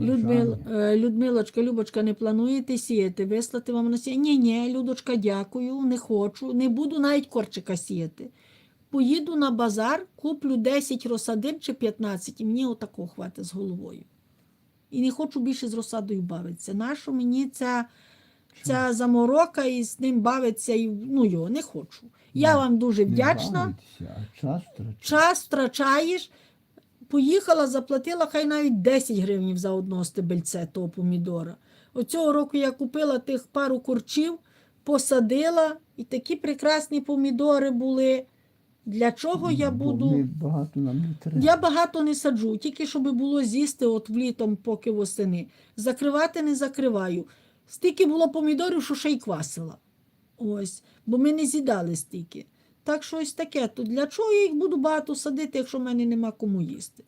Людмил, е, Людмилочка, Любочка, не плануєте сіяти, вислати вам на сіяння? Ні, ні, Людочка, дякую, не хочу. Не буду навіть корчика сіяти. Поїду на базар, куплю 10 розсадиб чи 15, і мені отако хватить з головою. І не хочу більше з розсадою бавитися. Нащо мені ця, ця заморока і з ним бавитися, і, ну його не хочу. Я Не- вам дуже вдячна. Час втрачаєш. Поїхала, заплатила хай навіть 10 гривень за одного стебельце того помідора. Оцього року я купила тих пару курчів, посадила, і такі прекрасні помідори були. Для чого я буду. багато нам не треба. Я багато не саджу, тільки щоб було з'їсти от влітом, поки восени. Закривати не закриваю. Стільки було помідорів, що ще й квасила. Ось, бо ми не з'їдали стільки. Так що ось таке. То для чого я їх буду багато садити, якщо в мене нема кому їсти?